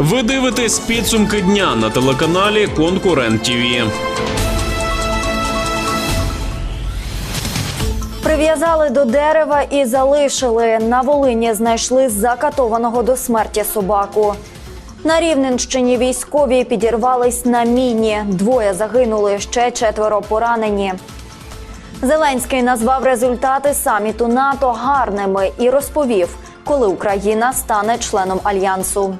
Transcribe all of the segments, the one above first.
Ви дивитесь підсумки дня на телеканалі Конкурент ТІВІ. Прив'язали до дерева і залишили. На Волині знайшли закатованого до смерті собаку. На Рівненщині військові підірвались на міні. Двоє загинули, ще четверо поранені. Зеленський назвав результати саміту НАТО гарними і розповів, коли Україна стане членом альянсу.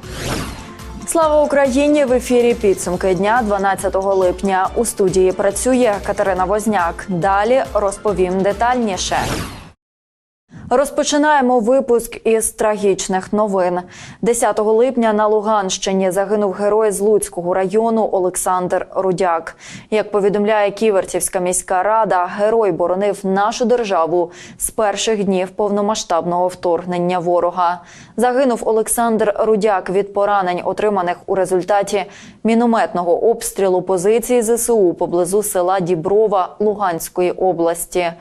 Слава Україні! В ефірі підсумки дня 12 липня. У студії працює Катерина Возняк. Далі розповім детальніше. Розпочинаємо випуск із трагічних новин. 10 липня на Луганщині загинув герой з Луцького району Олександр Рудяк. Як повідомляє Ківерцівська міська рада, герой боронив нашу державу з перших днів повномасштабного вторгнення ворога. Загинув Олександр Рудяк від поранень, отриманих у результаті мінометного обстрілу позиції ЗСУ поблизу села Діброва Луганської області.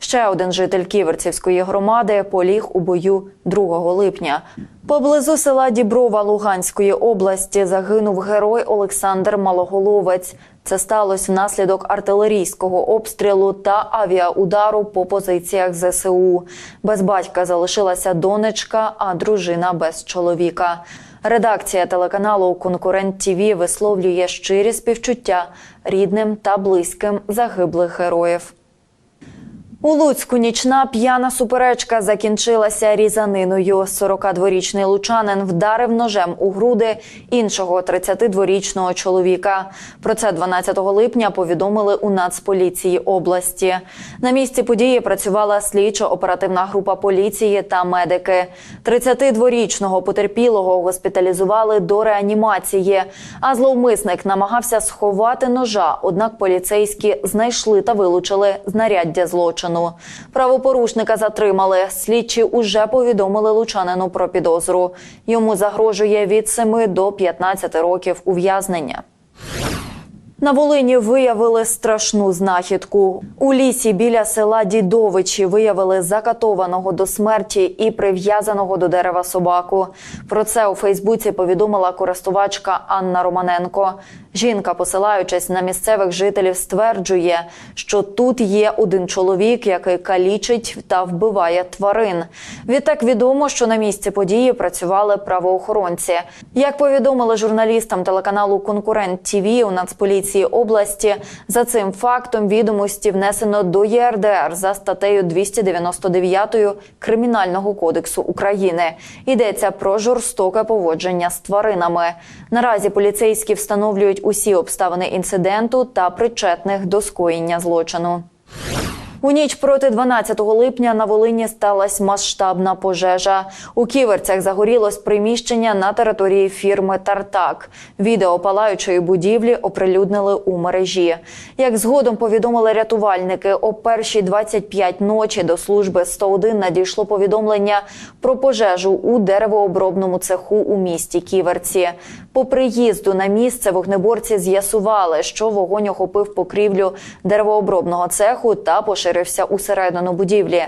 Ще один житель Ківерцівської громади поліг у бою 2 липня. Поблизу села Діброва Луганської області загинув герой Олександр Малоголовець. Це сталося внаслідок артилерійського обстрілу та авіаудару по позиціях ЗСУ. Без батька залишилася донечка, а дружина без чоловіка. Редакція телеканалу Конкурент ТІВІ висловлює щирі співчуття рідним та близьким загиблих героїв. У Луцьку нічна п'яна суперечка закінчилася різаниною. 42-річний лучанин вдарив ножем у груди іншого 32-річного чоловіка. Про це 12 липня повідомили у Нацполіції області. На місці події працювала слідчо-оперативна група поліції та медики. 32-річного потерпілого госпіталізували до реанімації. А зловмисник намагався сховати ножа. Однак поліцейські знайшли та вилучили знаряддя злочину. Правопорушника затримали. Слідчі уже повідомили лучанину про підозру. Йому загрожує від 7 до 15 років ув'язнення. На Волині виявили страшну знахідку. У лісі біля села Дідовичі виявили закатованого до смерті і прив'язаного до дерева собаку. Про це у Фейсбуці повідомила користувачка Анна Романенко. Жінка, посилаючись на місцевих жителів, стверджує, що тут є один чоловік, який калічить та вбиває тварин. Відтак відомо, що на місці події працювали правоохоронці. Як повідомили журналістам телеканалу Конкурент ТІВІ у Нацполіції області, за цим фактом відомості внесено до ЄРДР за статтею 299 Кримінального кодексу України. Йдеться про жорстоке поводження з тваринами. Наразі поліцейські встановлюють усі обставини інциденту та причетних до скоєння злочину. У ніч проти 12 липня на Волині сталася масштабна пожежа. У ківерцях загорілось приміщення на території фірми Тартак. Відео палаючої будівлі оприлюднили у мережі. Як згодом повідомили рятувальники, о першій 25 ночі до служби 101 надійшло повідомлення про пожежу у деревообробному цеху у місті Ківерці. По приїзду на місце вогнеборці з'ясували, що вогонь охопив покрівлю деревообробного цеху та поширився усередину будівлі.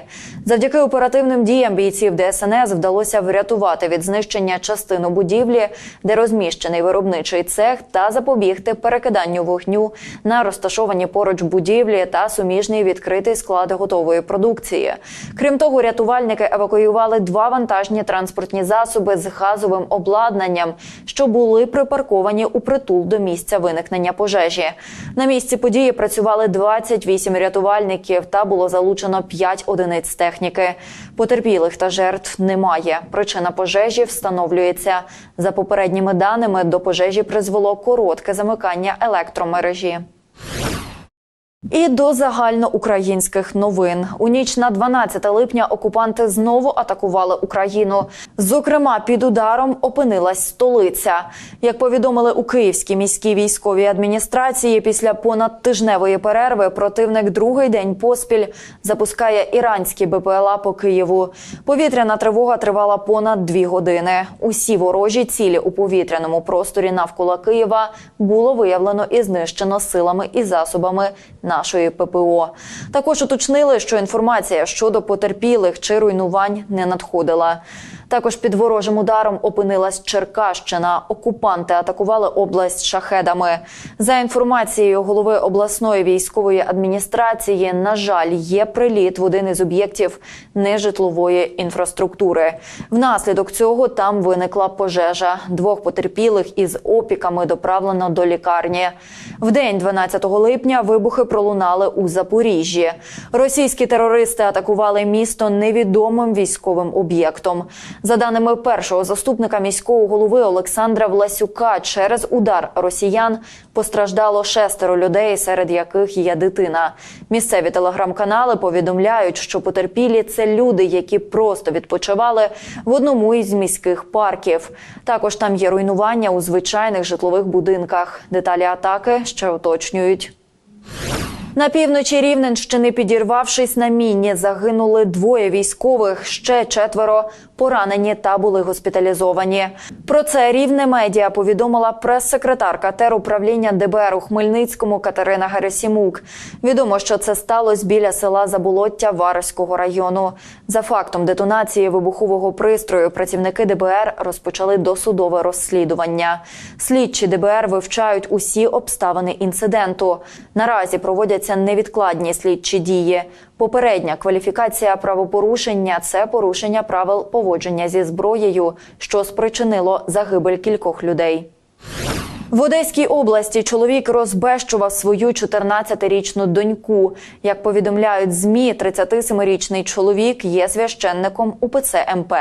Завдяки оперативним діям бійців ДСНС вдалося врятувати від знищення частину будівлі, де розміщений виробничий цех, та запобігти перекиданню вогню на розташовані поруч будівлі та суміжний відкритий склад готової продукції. Крім того, рятувальники евакуювали два вантажні транспортні засоби з газовим обладнанням, що були припарковані у притул до місця виникнення пожежі. На місці події працювали 28 рятувальників та було залучено 5 одиниць техніки. Потерпілих та жертв немає. Причина пожежі встановлюється. За попередніми даними, до пожежі призвело коротке замикання електромережі. І до загальноукраїнських новин у ніч на 12 липня окупанти знову атакували Україну. Зокрема, під ударом опинилась столиця. Як повідомили у Київській міській військовій адміністрації, після понад тижневої перерви противник другий день поспіль запускає іранські БПЛА по Києву. Повітряна тривога тривала понад дві години. Усі ворожі цілі у повітряному просторі навколо Києва було виявлено і знищено силами і засобами нашої ППО. Також уточнили, що інформація щодо потерпілих чи руйнувань не надходила. Також під ворожим ударом опинилась Черкащина. Окупанти атакували область шахедами. За інформацією голови обласної військової адміністрації, на жаль, є приліт в один із об'єктів нежитлової інфраструктури. Внаслідок цього там виникла пожежа. Двох потерпілих із опіками доправлено до лікарні. В день 12 липня вибухи пролунали у Запоріжжі. Російські терористи атакували місто невідомим військовим об'єктом. За даними першого заступника міського голови Олександра Власюка, через удар росіян постраждало шестеро людей, серед яких є дитина. Місцеві телеграм-канали повідомляють, що потерпілі це люди, які просто відпочивали в одному із міських парків. Також там є руйнування у звичайних житлових будинках. Деталі атаки ще уточнюють. На півночі Рівненщини, підірвавшись на міні, загинули двоє військових, ще четверо поранені та були госпіталізовані. Про це рівне медіа повідомила прес-секретарка теруправління ДБР у Хмельницькому Катерина Герасімук. Відомо, що це сталося біля села Заболоття Варського району. За фактом детонації вибухового пристрою працівники ДБР розпочали досудове розслідування. Слідчі ДБР вивчають усі обставини інциденту. Наразі проводяться невідкладні слідчі дії. Попередня кваліфікація правопорушення це порушення правил поводження зі зброєю, що спричинило загибель кількох людей. В Одеській області чоловік розбещував свою 14-річну доньку. Як повідомляють змі, 37-річний чоловік є священником УПЦ МП.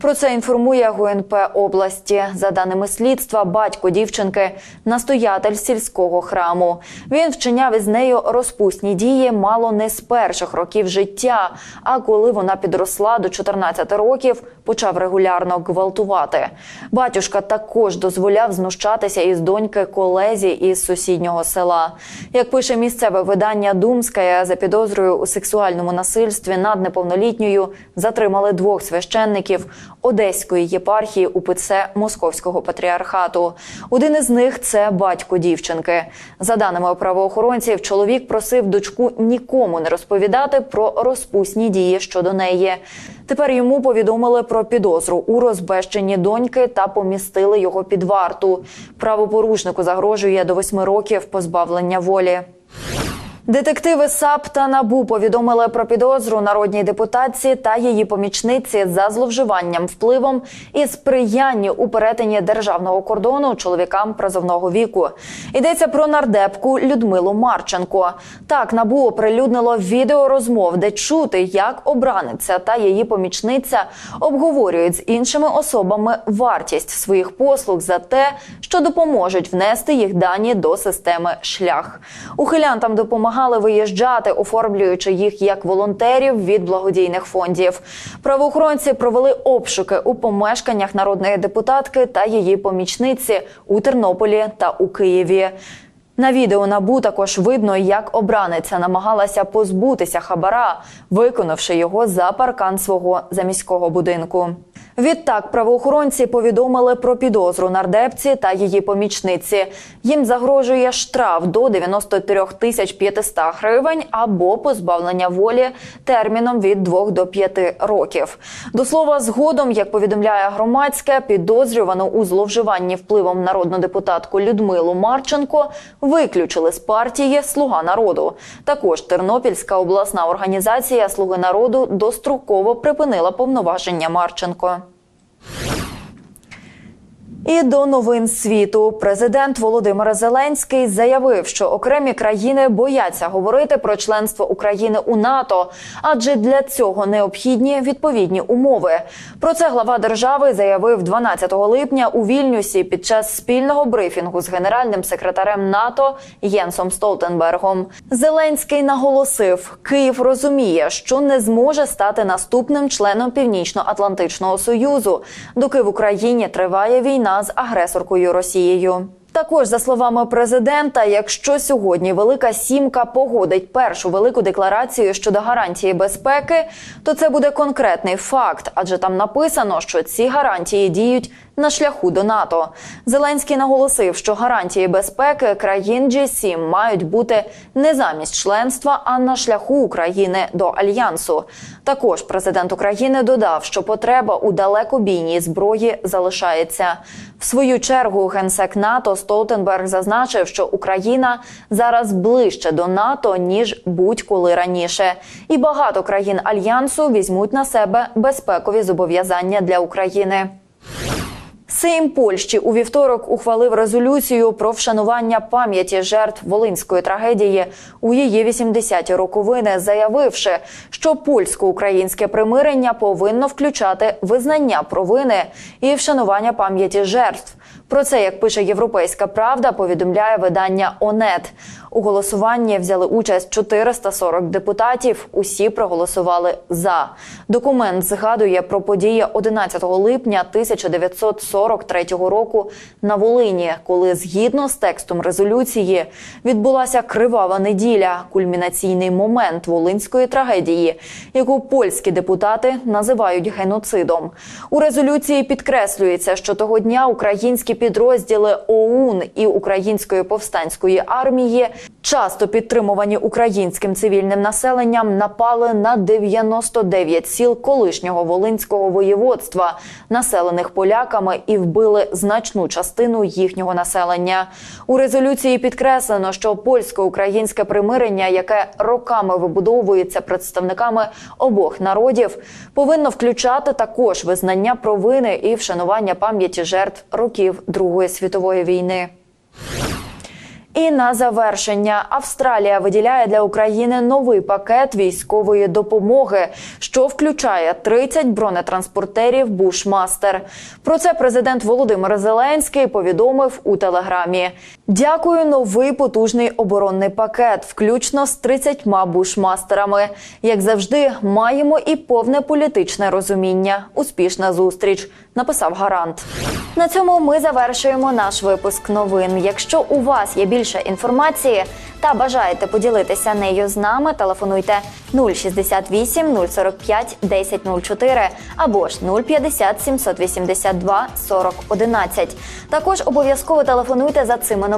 Про це інформує ГУНП області. За даними слідства, батько дівчинки настоятель сільського храму. Він вчиняв із нею розпусні дії мало не з перших років життя. А коли вона підросла до 14 років, почав регулярно гвалтувати. Батюшка також дозволяв знущатися із доньки колезі із сусіднього села. Як пише місцеве видання Думська, за підозрою у сексуальному насильстві над неповнолітньою затримали двох священників Одеської єпархії УПЦ Московського патріархату. Один із них це батько дівчинки. За даними правоохоронців, чоловік просив дочку нікому не розповідати про розпусні дії щодо неї. Тепер йому повідомили про підозру у розбещенні доньки та помістили його під варту. Правопорушнику загрожує до восьми років позбавлення волі. Детективи САП та НАБУ повідомили про підозру народній депутатці та її помічниці за зловживанням впливом і сприяння у перетині державного кордону чоловікам призовного віку. Йдеться про нардепку Людмилу Марченко. Так НАБУ оприлюднило відео розмов, де чути, як обраниця та її помічниця обговорюють з іншими особами вартість своїх послуг за те, що допоможуть внести їх дані до системи шлях. Ухилянтам допомагали виїжджати, оформлюючи їх як волонтерів від благодійних фондів. Правоохоронці провели обшуки у помешканнях народної депутатки та її помічниці у Тернополі та у Києві. На відео набу також видно, як обраниця намагалася позбутися хабара, виконавши його за паркан свого заміського будинку. Відтак правоохоронці повідомили про підозру нардепці та її помічниці. Їм загрожує штраф до 93 тисяч 500 гривень або позбавлення волі терміном від 2 до 5 років. До слова, згодом, як повідомляє громадське, підозрювану у зловживанні впливом народну депутатку Людмилу Марченко виключили з партії Слуга народу. Також Тернопільська обласна організація Слуги народу достроково припинила повноваження Марченко. І до новин світу президент Володимир Зеленський заявив, що окремі країни бояться говорити про членство України у НАТО, адже для цього необхідні відповідні умови. Про це глава держави заявив 12 липня у Вільнюсі під час спільного брифінгу з генеральним секретарем НАТО Єнсом Столтенбергом. Зеленський наголосив, Київ розуміє, що не зможе стати наступним членом Північно-Атлантичного союзу, доки в Україні триває війна з агресоркою Росією. Також за словами президента, якщо сьогодні Велика Сімка погодить першу велику декларацію щодо гарантії безпеки, то це буде конкретний факт, адже там написано, що ці гарантії діють на шляху до НАТО. Зеленський наголосив, що гарантії безпеки країн G7 мають бути не замість членства, а на шляху України до альянсу. Також президент України додав, що потреба у далекобійній зброї залишається. В свою чергу генсек НАТО Столтенберг зазначив, що Україна зараз ближче до НАТО ніж будь-коли раніше, і багато країн альянсу візьмуть на себе безпекові зобов'язання для України. Сейм Польщі у вівторок ухвалив резолюцію про вшанування пам'яті жертв волинської трагедії у її 80-ті роковини, заявивши, що польсько-українське примирення повинно включати визнання провини і вшанування пам'яті жертв. Про це, як пише Європейська Правда, повідомляє видання ОНЕТ. У голосуванні взяли участь 440 депутатів. Усі проголосували за. Документ згадує про події 11 липня 1943 року на Волині, коли згідно з текстом резолюції відбулася кривава неділя, кульмінаційний момент волинської трагедії, яку польські депутати називають геноцидом. У резолюції підкреслюється, що того дня українські підрозділи ОУН і Української повстанської армії, часто підтримувані українським цивільним населенням, напали на 99 сіл колишнього волинського воєводства, населених поляками, і вбили значну частину їхнього населення. У резолюції підкреслено, що польсько-українське примирення, яке роками вибудовується представниками обох народів, повинно включати також визнання провини і вшанування пам'яті жертв років Другої світової війни. І на завершення Австралія виділяє для України новий пакет військової допомоги, що включає 30 бронетранспортерів Бушмастер. Про це президент Володимир Зеленський повідомив у телеграмі. Дякую, новий потужний оборонний пакет, включно з 30 бушмастерами. Як завжди, маємо і повне політичне розуміння. Успішна зустріч. Написав гарант. На цьому ми завершуємо наш випуск новин. Якщо у вас є більше інформації та бажаєте поділитися нею з нами, телефонуйте 068 045 1004 або ж 050 782 40 11. Також обов'язково телефонуйте за цими номерами,